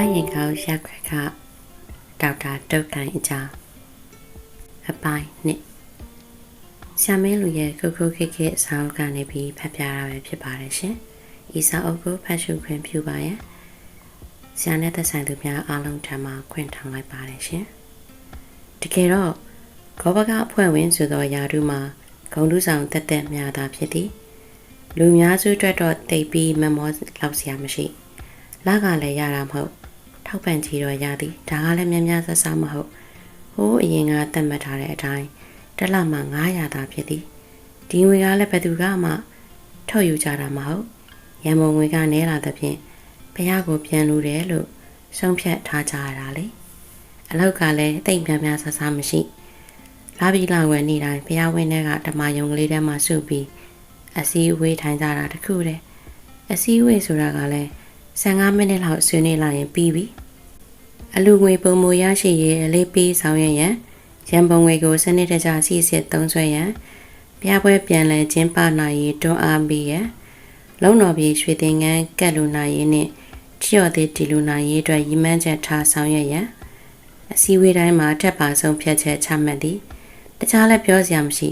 ထားရင်ကောက်ရက်ခွက်ကဒေါက်တာတုတ်တိုင်အကြောင်းအပိုင်းနှစ်ဆ iam မင်းလူရဲ့ကုကုခိခိအစာအုပ်ကနေပြီးဖတ်ပြရပဲဖြစ်ပါတယ်ရှင်။ဤစာအုပ်ကိုဖတ်ရှုခွင့်ပြုပါရန်ဆရာနဲ့သက်ဆိုင်သူများအားလုံးထံမှခွင့်ထောင်လိုက်ပါတယ်ရှင်။တကယ်တော့ကောဘကအဖွဲ့ဝင်ဆိုသောယာတုမှာဂုံတုဆောင်တက်တက်များသာဖြစ်သည်။လူများစုအတွက်တော့တိတ်ပြီးမမောလောက်စရာမရှိ။လကလည်းရတာမဟုတ်။ ထောက်ပံ့ချီတော့ရသည်။ဒါကလည်းများများဆဆမဟုတ်။ဟိုးအရင်ကတတ်မှတ်ထားတဲ့အတိုင်းတစ်လမှ900သာဖြစ်သည်။ဒီငွေကလည်းဘယ်သူကမှထုတ်ယူကြတာမဟုတ်။ရန်ပုံငွေကနဲလာသဖြင့်ဘုရားကိုပြန်လို့တယ်လို့ဆုံးဖြတ်ထားကြရတာလေ။အလောက်ကလည်းတိတ်များများဆဆမရှိ။လာပြီးလာဝယ်နေတိုင်းဘုရားဝင်းထဲကဓမ္မယုံကလေးထဲမှာစုပြီးအစည်းအဝေးထိုင်ကြတာတခုတည်းအစည်းအဝေးဆိုတာကလည်း 15မိနစ်လောက်ဆွေးနွေးလိုက်ရင်ပြီးပြီအလူငွေပုံမူရရှိရေးအလေးပေးဆောင်ရွက်ရန်ရန်ပုံငွေကိုစနစ်တကျစီစစ်သုံးစွဲရန်ပြပွဲပြန်လည်ကျင်းပနိုင်ရေးတွန်းအားပေးရန်လုံတော်ပြည်ရွှေသင်္ကန်းကတ်လူနိုင်ရေးနှင့်ချီော်သေးတီလူနိုင်ရေးအတွက်ရည်မှန်းချက်ထားဆောင်ရွက်ရန်အစည်းအဝေးတိုင်းမှာထက်ပါဆုံးဖြတ်ချက်ချမှတ်သည်တခြားလည်းပြောစရာမရှိ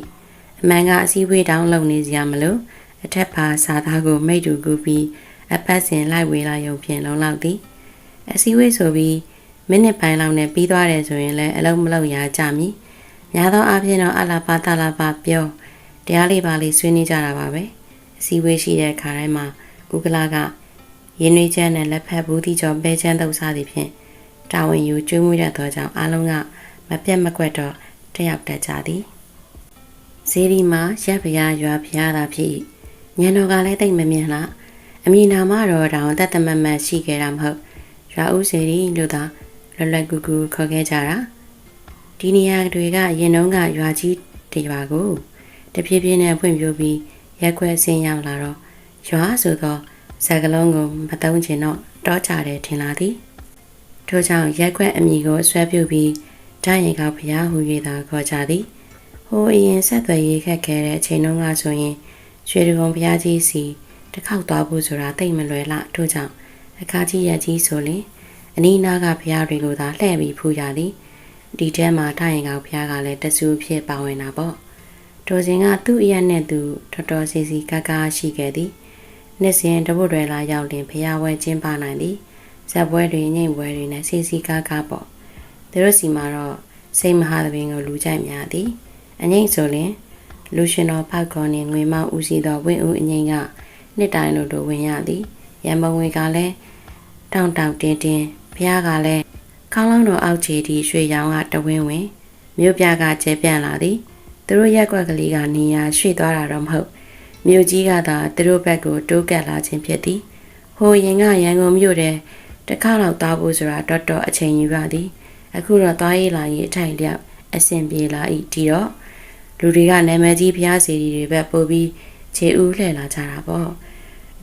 အမှန်ကအစည်းအဝေးတောင်းလုပ်နေစရာမလိုအထက်ပါစာသားကိုမိတ်တူကူပြီး အပတ်စဉ်လိုက်ဝေလာရုံဖြင့်လုံလောက်သည်အစည်းအဝေးဆိုပြီးမိနစ်ပိုင်းလောက်နဲ့ပြီးသွားတယ်ဆိုရင်လည်းအလုံးမလုံးရကြမည်များသောအားဖြင့်တော့အလာပါတလာပါပြောတရားလေးပါလေးဆွေးနွေးကြတာပါပဲအစည်းအဝေးရှိတဲ့ခါတိုင်းမှာဥက္ကလာကရင်းနှီးချမ်းနဲ့လက်ဖက်ဘူးတိကျော်ပဲချမ်းတုပ်စားသည်ဖြင့်တာဝန်ယူကျွေးမွေးရသောကြောင့်အားလုံးကမပြတ်မကွက်တော့တယောက်တက်ကြသည်ဇေဒီမှာရပ်ဖျားရွာဖျားတာဖြစ်ညံတော်ကလည်းတိတ်မမြင်လား အမည်နာမတော့တောင်တတ်တမတ်မတ်ရှိခဲ့တာမဟုတ်ရွာဦးစေရီလို့သာလွယ်လွယ်ကူကူခေါ်ခဲ့ကြတာဒီနေရာတွေကရင်တုန်းကရွာကြီးတရွာကိုတဖြည်းဖြည်းနဲ့ဖွံ့ဖြိုးပြီးရက်ခွဲဆင်းရောက်လာတော့ရွာဆိုတော့ဇက်ကလုံးကိုမတုံးချင်တော့တောကြတယ်ထင်လာသည်ထို့ကြောင့်ရက်ခွဲအမိကိုဆွဲပြုတ်ပြီးဓာတ်ရင်ကောက်ဖျားဟူ၍သာခေါ်ကြသည်ဟိုအရင်ဆက်သွယ်ရေးခက်ခဲတဲ့အချိန်တုန်းကဆိုရင်ရွှေဒဂုံဘုရားကြီးစီ တစ်ခေါက်သွားဖို့ဆိုတာတိတ်မလွယ်လားထို့ကြောင့်အခါကြီးရက်ကြီးဆိုရင်အနီးနားကဘုရားတွေကိုသာလှည့်ပြီးဖူးရသည်ဒီထဲမှာထိုင်ကောင်ဘုရားကလည်းတဆူဖြစ်ပါဝင်တာပေါ့တော်စင်ကသူ့အရက်နဲ့သူတော်တော်စီစီကားကားရှိခဲ့သည်နှစ်စဉ်တပုတ်တွေလာရောက်ရင်ဘုရားဝဲကျင်းပနိုင်သည်ဇက်ပွဲတွေညိမ့်ပွဲတွေနဲ့စီစီကားကားပေါ့သူတို့စီမှာတော့စိတ်မဟာသဘင်ကိုလူကြိုက်များသည်အငိမ့်ဆိုရင်လူရှင်တော်ဖောက်ကော်နေငွေမောက်ဦးစီတော်ဝင့်ဦးအငိမ့်က နှစ်တိုင်းလိုတို့ဝင်ရသည်ရံပုံငွေကလည်းတောင့်တောင့်တင်းတင်းဘုရားကလည်းကောင်းလောင်းတော်အောက်ခြေထိရွှေရောင်ကတဝင်းဝင်မြို့ပြကကျဲပြန့်လာသည်သူတို့ရက်ွက်ကလေးကနေရာရွှေ့သွားတာတော့မဟုတ်မြို့ကြီးကသာသူတို့ဘက်ကိုတိုးကပ်လာခြင်းဖြစ်သည်ဟိုရင်ကရန်ကုန်မြို့တဲ့တစ်ခါတော့သွားဖို့ဆိုတာတော်တော်အချိန်ယူရသည် အခုတော့သွားရေးလာရေးအထိုင်လျောက်အဆင်ပြေလာ၏ဒီတော့လူတွေကနာမည်ကြီးဘုရားစီတွေဘက်ပို့ပြီးခြေဦးလှည့်လာကြတာပေါ့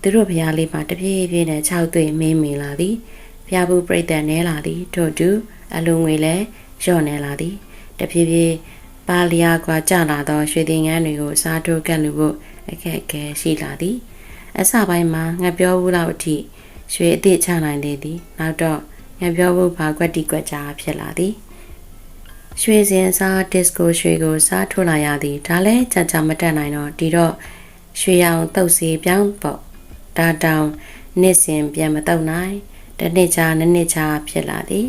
သူတို့ဘုရားလေးမှာတပြေးပြေးနဲ့၆သွေးမင်းမင်လာသည်ဘုရားဘူးပြိတ္တနဲလာသည်ထို့တူအလုံးငွေလည်းလျော့နေလာသည်တပြေးပြေးပါလျာကွာကြလာသောရွှေသင်္ကန်းတွေကိုစားထိုးကပ်လူဖို့အခက်အခဲရှိလာသည်အစပိုင်းမှာငါပြောဘူးလောက်အထိရွှေအသည့်ချနိုင်လေသည်နောက်တော့ငါပြောဘူးဘာကွက်တီကွက်ကြားဖြစ်လာသည်ရွှေစင်စားဒစ်ကိုရွှေကိုစားထိုးလာရသည်ဒါလည်းကြကြမတက်နိုင်တော့ဒီတော့ရွှေရောင်တုတ်စီပြောင်းပေါ့ ဒါတောင်နှစ်စဉ်ပြန်မတုတ်နိုင်တနှစ်ချာနှစ်နှစ်ချာဖြစ်လာသည်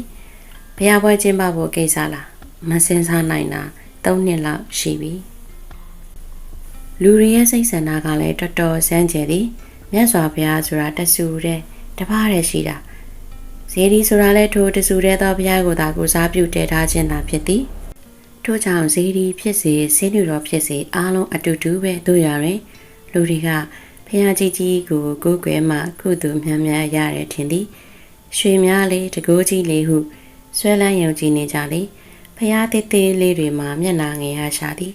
ဘုရားပွဲကျင်းပဖို့ကိစ္စလားမစင်စားနိုင်တာ၃နှစ်လောက်ရှိပြီလူတွေရဲ့စိတ်ဆန္ဒကလည်းတော်တော်စမ်းကြယ်သည်မြတ်စွာဘုရားဆိုတာတဆူတဲ့တပားတဲ့ရှိတာဇေဒီဆိုတာလဲထိုတဆူတဲ့သောဘုရားကိုသာကိုစားပြုတည်ထားခြင်းသာဖြစ်သည်ထို့ကြောင့်ဇေဒီဖြစ်စေဆင်းရဲတော်ဖြစ်စေအားလုံးအတူတူပဲတို့ရရင်လူတွေက ဖះကြီးကြီးကိုကိုးကွယ်မှကုသိုလ်များများရတယ်ထင်သည်ရွှေများလေးတကိုးကြီးလေးဟုဆွဲလန်းယုံကြည်နေကြလေဖះသေးသေးလေးတွေမှာမျက်နာငယ်ရရှာသည်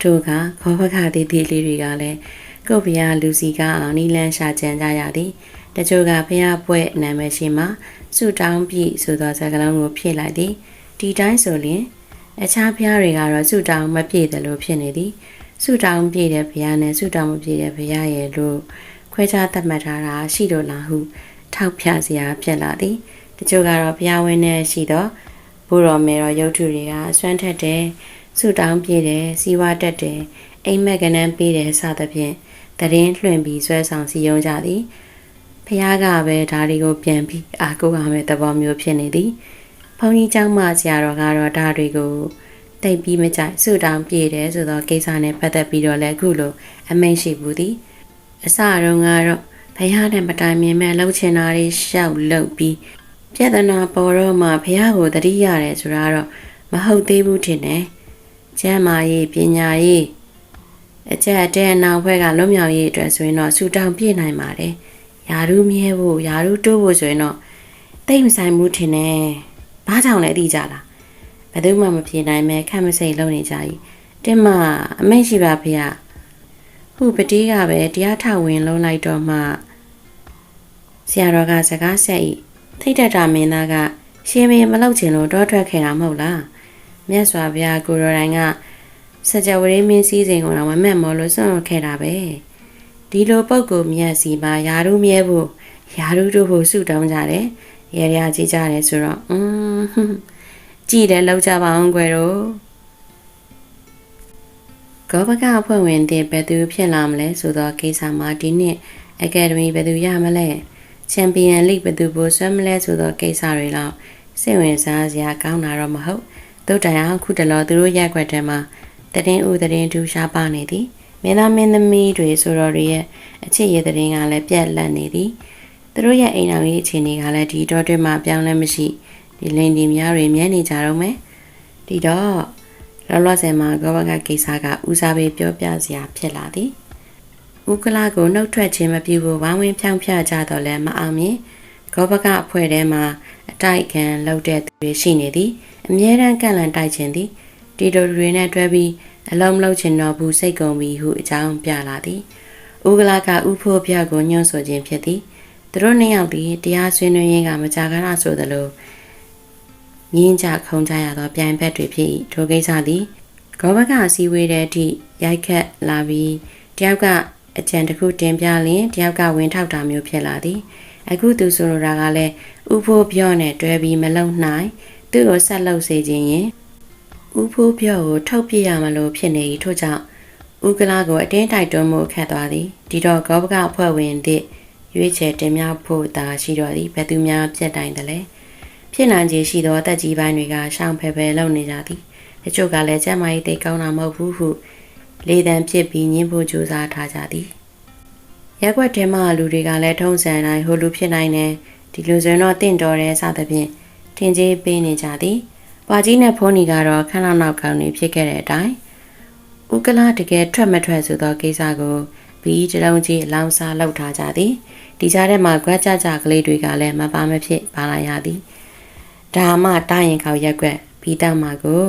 ထို့ကခေါဘခသေးသေးလေးတွေကလည်းကုတ်ဖះလူစီကအောင်နီလန်းရှာကြံကြရသည်တချို့ကဖះပွဲနာမည်ရှိမှစုတောင်းပြီဆိုသောစကားလုံးကိုဖြည့်လိုက်သည်ဒီတိုင်းဆိုရင်အခြားဖះတွေကတော့စုတောင်းမပြည့်တယ်လို့ဖြစ်နေသည် စုတောင်းပြည့်တဲ့ဘုရားနဲ့စုတောင်းမပြည့်တဲ့ဘုရားရဲ့လို့ခွဲခြားသတ်မှတ်ထားတာရှိတော့လားဟုထောက်ပြစရာဖြစ်လာသည်တ ချို့ကတော့ဘုရားဝင်းနဲ့ရှိတော့ဘုရောမေရောရုပ်ထုတွေကအစွမ်းထက်တယ်ဆုတောင်းပြည့်တယ်စီဝါတက်တယ်အိမ်မက်ကနန်းပေးတယ်စသဖြင့်တရင်လွှင့်ပြီးဆွဲဆောင်စီယုံကြသည်ဖះကပဲဒါတွေကိုပြန်ပြီးအာကိုရမယ်သဘောမျိုးဖြစ်နေသည်ဘုန်းကြီးเจ้าမဆရာတော်ကတော့ဒါတွေကို တိတ်ပြီးမကြိုက်ဆုတောင်းပြည့်တယ်ဆိုတော့ကိစ္စနဲ့ပတ်သက်ပြီးတော့လည်းအခုလိုအမိန့်ရှိဘူးသည်အစတုန်းကတော့ဖះနဲ့မတိုင်မြင်မဲ့လှုပ်ချင်တာတွေရှောက်လှုပ်ပြီးပြဿနာပေါ်တော့မှဖះကိုတတိရတယ်ဆိုတာတော့မဟုတ်သေးဘူးထင်တယ်ကျမ်းမာရေးပညာရေးအကျက်အတဲအနောက်ဘက်ကလွတ်မြောက်ရေးအတွက်ဆိုရင်တော့ဆူတောင်းပြည့်နိုင်ပါတယ်ယာရုမြဲဖို့ယာရုတိုးဖို့ဆိုရင်တော့တိတ်မဆိုင်ဘူးထင်တယ်ဘာကြောင့်လဲသိကြလား ဘယ်သူမှမပြေနိုင်မဲခက်မစိတ်လုပ်နေကြကြီးတင်မအမိတ်ရှိပါဖေ။ခုပတိကပဲတရားထောက်ဝင်လုံးလိုက်တော့မှဆရာတော်ကစကားဆက်ဤထိတ်တတာမင်းသားကရှင်မင်းမလောက်ချင်လို့တောထွက်ခဲ့တာမဟုတ်လားမြတ်စွာဘုရားကိုရော်တိုင်းကစကြဝဠာမင်းစည်းစိမ်ကိုတော့မမက်မော်လို့စွန့်ခဲ့တာပဲဒီလိုပုံကိုမြတ်စီမှာယာရုမြဲဖို့ယာရုတို့ဖို့ဆုတောင်းကြတယ်ရေရကြည့်ကြတယ်ဆိုတော့อืม ကြည်တယ်လောက်ကြပါအောင်ကွယ်တို့ကောဘကအဖွဲ့ဝင်တဲ့ဘယ်သူဖြစ်လာမလဲဆိုတော့ကိစ္စမှာဒီနှစ်အကယ်ဒမီဘယ်သူရမလဲချန်ပီယံလိဘယ်သူပိုဆွဲမလဲဆိုတော့ကိစ္စတွေလောက်စိတ်ဝင်စားစရာကောင်းတာတော့မဟုတ်တို့တိုင်အောင်ခုတလောသူတို့ရက်ွက်တဲ့မှာတရင်ဦးတရင်ထူရှားပါနေသည်မင်းသားမင်းသမီးတွေဆိုတော့တွေရဲ့အချစ်ရတဲ့ရင်ကလည်းပြက်လက်နေသည်သူတို့ရဲ့အိမ်တော်ကြီးအခြေအနေကလည်းဒီတော့တွင်မှပြောင်းလဲမရှိ ဒီလင်းဒီများတွေမြဲနေကြတော့မယ်ဒီတော့လောလောဆယ်မှာကောဘကကိစ္စကဦးစားပေးပြောပြစရာဖြစ်လာသည်ဥကလာကိုနှုတ်ထွက်ခြင်းမပြုဖို့ဝိုင်းဝန်းဖြောင်းဖြကြတော့လည်းမအောင်မြင်ကောဘကအဖွဲ့ထဲမှာအတိုက်ခံလောက်တဲ့သူတွေရှိနေသည်အမြဲတမ်းကန့်လန့်တိုက်ခြင်းသည်ဒီလိုတွေနဲ့တွဲပြီးအလုံးမလုံးချင်တော့ဘူးစိတ်ကုန်ပြီဟုအကြောင်းပြလာသည်ဥကလာကဥဖို့ပြကိုညွှန်ဆိုခြင်းဖြစ်သည်သူတို့နှစ်ယောက်သည်တရားဆွေးနွေးရင်းကမကြာခဏဆိုသလို ငင်းကြခုံကြရသောပြိုင်ဘက်တွေဖြစ်၏ထိုကိစ္စသည်ဂောဘကအစည်းအဝေးတဲ့အထိရိုက်ခတ်လာပြီးတယောက်ကအကြံတစ်ခုတင်ပြလင်တယောက်ကဝင်ထောက်တာမျိုးဖြစ်လာသည်အခုသူဆိုလိုတာကလည်းဥဖို့ပြောနဲ့တွဲပြီးမလုံနိုင်သူ့ကိုဆက်လုပ်စေခြင်းရင်ဥဖိုးပြော့ကိုထုတ်ပြရမလို့ဖြစ်နေ၏ထို့ကြောင့်ဥကလာကိုအတင်းတိုက်တွန်းမှုခတ်သွားသည်ဒီတော့ဂောဘကအဖွဲ့ဝင်သည့်ရွေးချယ်တင်မြဖို့သာရှိတော်သည်ဘယ်သူများပြက်တိုင်တယ်လဲ ဖြစ်နိုင်ခြေရှိသောတက်ကြီးပိုင်းတွေကရှောင်ဖယ်ဖယ်လုပ်နေကြသည်တချို့ကလည်းကျမ်းမာရေးသိကောင်းတာမဟုတ်ဘူးဟုလေတံဖြစ်ပြီးညှင်းဖို့ကြိုးစားထားကြသည်ရက်ွက်တဲမှလူတွေကလည်းထုံးစံတိုင်းဟိုလူဖြစ်နိုင်တယ်ဒီလူဆိုရင်တော့တင့်တော်တယ်စသဖြင့်ထင်ကြီးပေးနေကြသည်ပွာကြီးနဲ့ဖုန်းနီကတော့ခဏနောက်ကောင်းနေဖြစ်ခဲ့တဲ့အတိုင်းဥကလာတကယ်ထွက်မထွက်ဆိုသောကိစ္စကိုဘီတလုံးကြီးအလောင်းစားလောက်ထားကြသည်ဒီကြားထဲမှာကွက်ကြကြကလေးတွေကလည်းမပါမဖြစ်ပါလာရသည် ဒါမှတားရင်ခေါရက်ွက်ပြီးတောက်မှာကို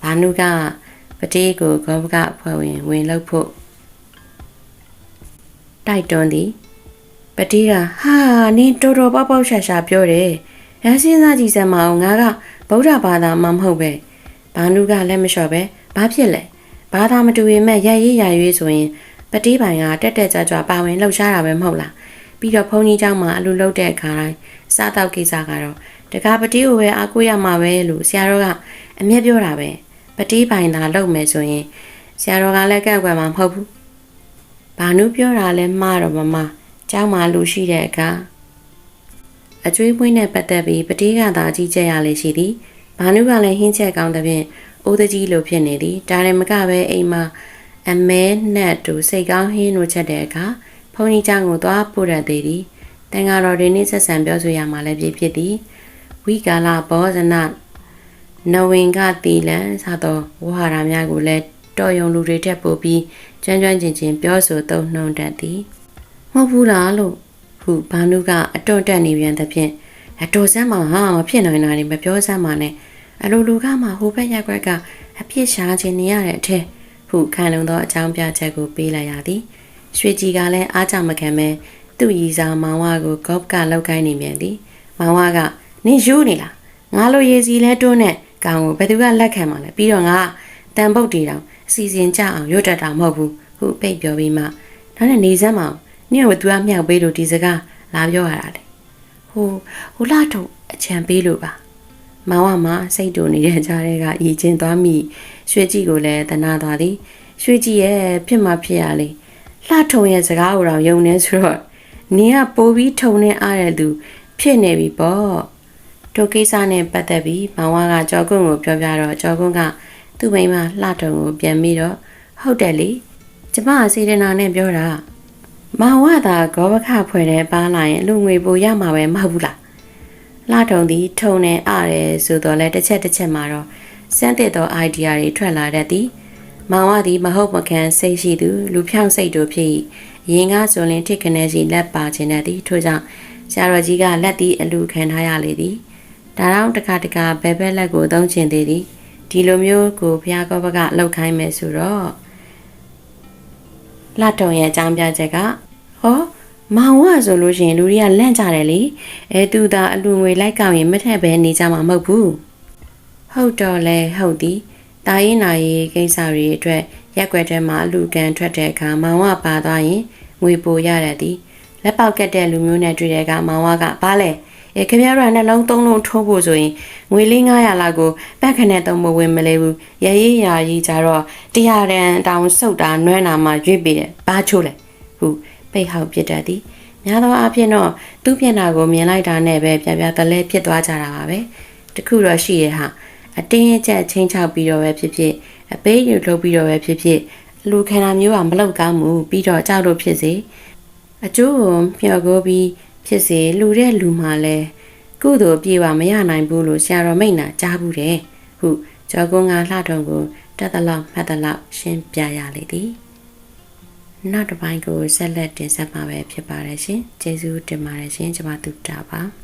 ဘာနုကပတိကိုဂောဘကဖွဲ့ဝင်ဝင်လောက်ဖို့တိုက်တွန်းသည်ပတိကဟာနင်းတော်တော်ပေါက်ပေါက်ရှာရှာပြောတယ်ရန်စင်းစားကြည့်စမ်းမအောင်ငါကဗုဒ္ဓဘာသာမှမဟုတ်ပဲဘာနုကလည်းမလျှော့ပဲဘာဖြစ်လဲဘာသာမတူရင်မဲ့ရရေးရရွေးဆိုရင်ပတိပိုင်ကတက်တက်ကြွကြွပါဝင်လှုပ်ရှားတာပဲမဟုတ်လားပြီးတော့ဘုန်းကြီးเจ้าမှာအလူလှုပ်တဲ့အခါတိုင်းစားတော့ကိစ္စကတော့ တကားပတိကိုပဲအားကိုးရမှာပဲလို့ဆရာတော်ကအမျက်ပြောတာပဲပတိပိုင်သာလုပ်မယ်ဆိုရင်ဆရာတော်ကလည်းကန့်ကွက်မှာမဟုတ်ဘူးဘာနုပြောတာလဲမှားတော့မမเจ้าမှာလူရှိတဲ့အခါအကျွေးပွင့်နဲ့ပတ်သက်ပြီးပတိကသာကြီးကြက်ရလေရှိသည်ဘာနုကလည်းဟင်းချက်ကောင်းတဲ့ဖြင့်အိုးတကြီးလိုဖြစ်နေသည်ဒါရင်မကပဲအိမ်မှာအမဲနဲ့တူစိတ်ကောင်းဟင်းလိုချက်တဲ့အခါဖုန်ကြီးเจ้าကိုသွားပို့ရသေးသည်တန်ဃာတော်တွေနဲ့ဆက်ဆံပြောဆိုရမှာလည်းဖြစ်ဖြစ်သည် ဝိကာလဘောဇနနဝင်ကတီလံစသောဝဟာရများကိုလည်းတော်ယုံလူတွေထက်ပိုပြီးကြမ်းကြမ်းကျင်ကျင်ပြောဆိုသုံးနှုံတတ်သည်မဟုတ်ဘူးလားလို့ဟုဘာနုကအတွန့်တက်နေပြန်သဖြင့်အတော်စမ်းမှာဟာမဖြစ်နိုင်တာနေမပြောစမ်းပါနဲ့အလိုလူကမှဟိုဘက်ရက်ွက်ကအပြစ်ရှာခြင်းနေရတဲ့အထက်ဟုခံလုံသောအကြောင်းပြချက်ကိုပေးလိုက်ရသည်ရွှေကြီးကလည်းအားကြမခံပဲသူ့ရီစာမောင်ဝါကိုကော့ကလောက်ကိုင်းနေပြန်သည်မောင်ဝါက နင်ယူနေလားငါလိုရေစီလဲတွန်းနဲ့ကောင်ကိုဘယ်သူကလက်ခံမှာလဲပြီးတော့ငါတန်ပုတ်တီတောင်အစီစဉ်ကြအောင်ရွတ်တက်တာမဟုတ်ဘူးဟုပိတ်ပြောပြီးမှဒါနဲ့နေစမ်းမအောင်နင့်ကိုသူကမြောက်ပေးလို့ဒီစကားလာပြောရတာလေဟိုဟိုလာတော့အချံပေးလို့ပါမောင်ကမှစိတ်တူနေတဲ့ကြားတွေကရည်ချင်းသွားမိရွှေကြည့်ကိုလည်းတနာသွားသည်ရွှေကြည့်ရဲ့ဖြစ်မှဖြစ်ရလေလှထုံရဲ့စကားကိုတော့ယုံနေဆိုတော့နင်ကပိုးပြီးထုံနေအားတဲ့သူဖြစ်နေပြီပေါ့ တို့ကိစ္စနဲ့ပတ်သက်ပြီးမောင်ကကြော်ကွန်းကိုပြောပြတော့ကြော်ကွန်းကသူ့မိန်းမလှထုံကိုပြန်ပြီးတော့ဟုတ်တယ်လေကျမအစီဒနာနဲ့ပြောတာမောင်ဝသာဂောဘခဖွဲ့တဲ့ပါလာရင်လူငွေပိုရမှာပဲမဟုတ်ဘူးလားလှထုံသည်ထုံနေအားတယ်ဆိုတော့လဲတစ်ချက်တစ်ချက်မှာတော့စမ်းသစ်သော idea တွေထွက်လာတတ်သည်မောင်ဝသည်မဟုတ်မကန်စိတ်ရှိသူလူဖြောင့်စိတ်တို့ဖြစ်၏ရင်ကားဆိုရင်ထိတ်ခနဲစီလက်ပါခြင်းတတ်သည်ထို့ကြောင့်ဆရာတော်ကြီးကလက်သည်အလူခံထားရလေသည် ဒါတော့တခါတခါဘဲဘဲလက်ကိုသုံးချင်သေးသည်ဒီလိုမျိုးကိုဘုရားကောဘကလောက်ခိုင်းမယ်ဆိုတော့လှတုံရဲ့အကြောင်းပြချက်ကဟောမောင်ဝဆိုလို့ရှိရင်လူတွေကလန့်ကြတယ်လေအဲသူသာအလူငွေလိုက်ကောက်ရင်မထက်ပဲနေကြမှာမဟုတ်ဘူးဟုတ်တော့လဲဟုတ်သည်တာရင်နာရေးကိစ္စတွေအတွက်ရက်ွက်ထဲမှာအလူကန်ထွက်တဲ့အခါမောင်ဝပါသွားရင်ငွေပိုရတဲ့သည်လက်ပေါက်ကက်တဲ့လူမျိုးနဲ့တွေ့တဲ့အခါမောင်ဝကဘာလဲ အဲခင်ဗျားတို့ကနှလုံးသုံးလုံးထိုးဖို့ဆိုရင်ငွေလေး900လောက်ကိုပတ်ခနဲ့သုံးမဝင်မလဲဘူးရရေးရာကြီးကြတော့တရားရန်တောင်စုတ်တာနွမ်းနာမှရွေ့ပြီးတယ်ဘာချိုးလဲဟုပိတ်ဟောက်ပြစ်တတ်သည်များသောအားဖြင့်တော့သူ့မျက်နှာကိုမြင်လိုက်တာနဲ့ပဲပြပြတလဲဖြစ်သွားကြတာပါပဲတခုတော့ရှိရဟာအတင်းအကျပ်ချင်းချောက်ပြီးတော့ပဲဖြစ်ဖြစ်အပေးယူလုပ်ပြီးတော့ပဲဖြစ်ဖြစ်လူခန္ဓာမျိုးကမလောက်ကောင်းမှုပြီးတော့ကြောက်လို့ဖြစ်စေအကျိုးကိုမျှော်ကိုပြီး ဖြစ်စေလူတဲ့လူမှလည်းကုသိုလ်ပြေပါမရနိုင်ဘူးလို့ဆရာတော်မိတ်နာကြားဘူးတယ်ဟုကျော်ကုန်းကလှထုံကိုတက်တလောက်မှတ်တလောက်ရှင်းပြရလေသည်နောက်တစ်ပိုင်းကိုဆက်လက်တင်ဆက်မှာပဲဖြစ်ပါတယ်ရှင်ကျေးဇူးတင်ပါတယ်ရှင်ကျွန်မတူတာပါ